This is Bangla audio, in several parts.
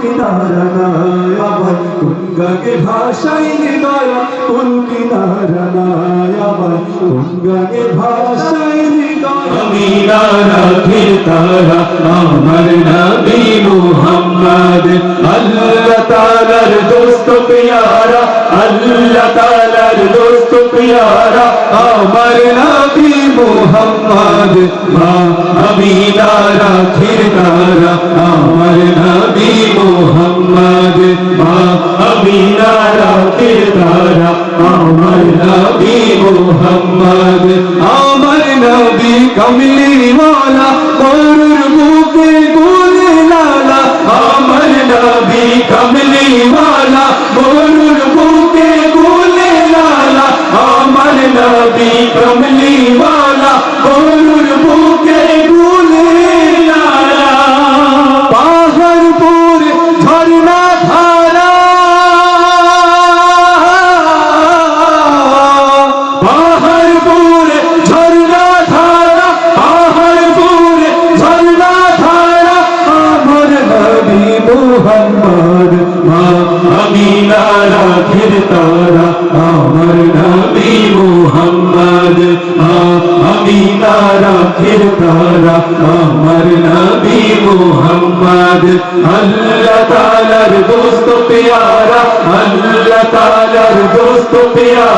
কিনারা নাই আমার কোন গানে ভাষাই হৃদয় কুল কিনারা নাই আমার কোন গানে ভাষাই হৃদয়। আমিনা রাখির তারা, আমার নবী মোহাম্মদ, আল্লাহ নবী কমলি মালা গরুর বুকে গুলে লালা আমার নবী কমলি মালা গরুর বুকে গুলে লালা আমার নবী কমলি মালা গরুর বুকে মুহাম্মদ মা আমিনা রাখির তারা, আমার নবী মুহাম্মদ। মা আমিনা রাখির তারা, আমার নবী মুহাম্মদ। আল্লাহ তাআলার দোস্ত প্যারা, আল্লাহ তাআলার দোস্ত প্যারা।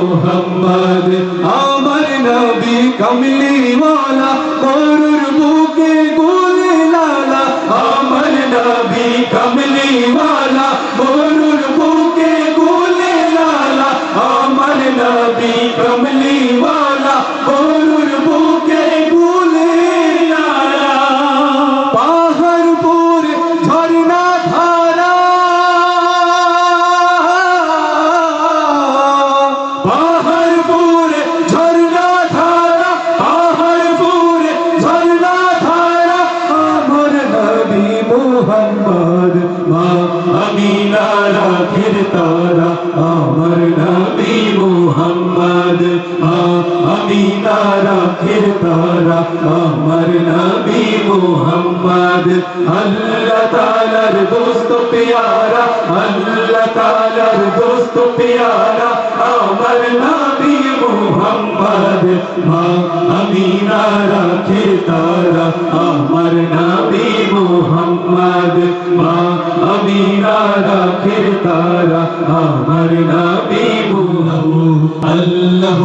মুহাম্মদ আমার নবী কমলি ওয়ালা গরুর বুকে গুলে লালা আমার নবী কমলি মালা রাখির তারা, আমার নবী মুহাম্মদ। মা আমিনা রাখির তারা, আমার নবী মুহাম্মদ। আল্লাহ তাআলার দোস্ত প্যারা, আল্লাহ তাআলার দোস্ত প্যারা, আমার নবী মুহাম্মদ। মা আমিনা রাখির তারা, আমার নবী মুহাম্মদ। মা আমিনা রাখির তারা আমার নবী আল্লাহ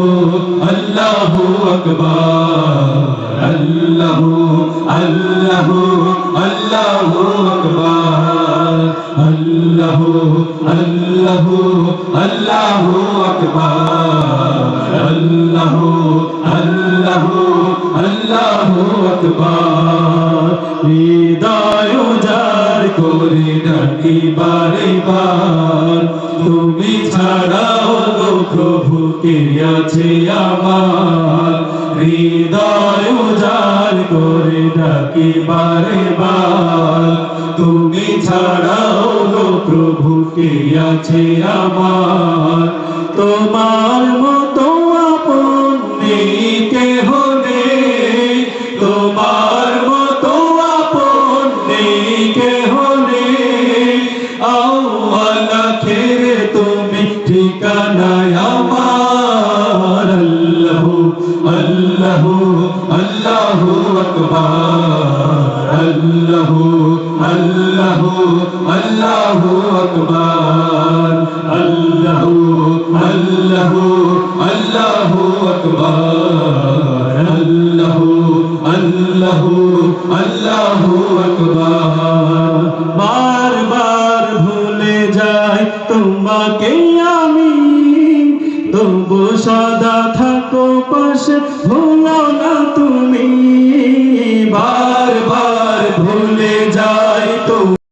আল্লাহ আকবার আল্লাহ আল্লাহ আল্লাহ আকবার আল্লাহ আল্লাহ আল্লাহ আকবার আল্লাহ আল্লাহ আল্লাহ আকবার হৃদয় উজাড় করে ডাকি বারে বার তুমি ছাড়াও গো প্রভু কে আছে আমার? হৃদয় উজাড় করে ডাকি বারে বার তুমি ছাড়াও গো প্রভু কে আছে আমার? তোমার মতো ঠিকানায় আমার আল্লাহ আল্লাহ আল্লাহ আকবার আল্লাহ আল্লাহ আল্লাহ আকবার আল্লাহু আল্লাহু আল্লাহু আকবার আল্লাহু আল্লাহু আল্লাহু আকবার তবু সদা থাকো পাশে ভুলো না তুমি। বারবার ভুলে যাও।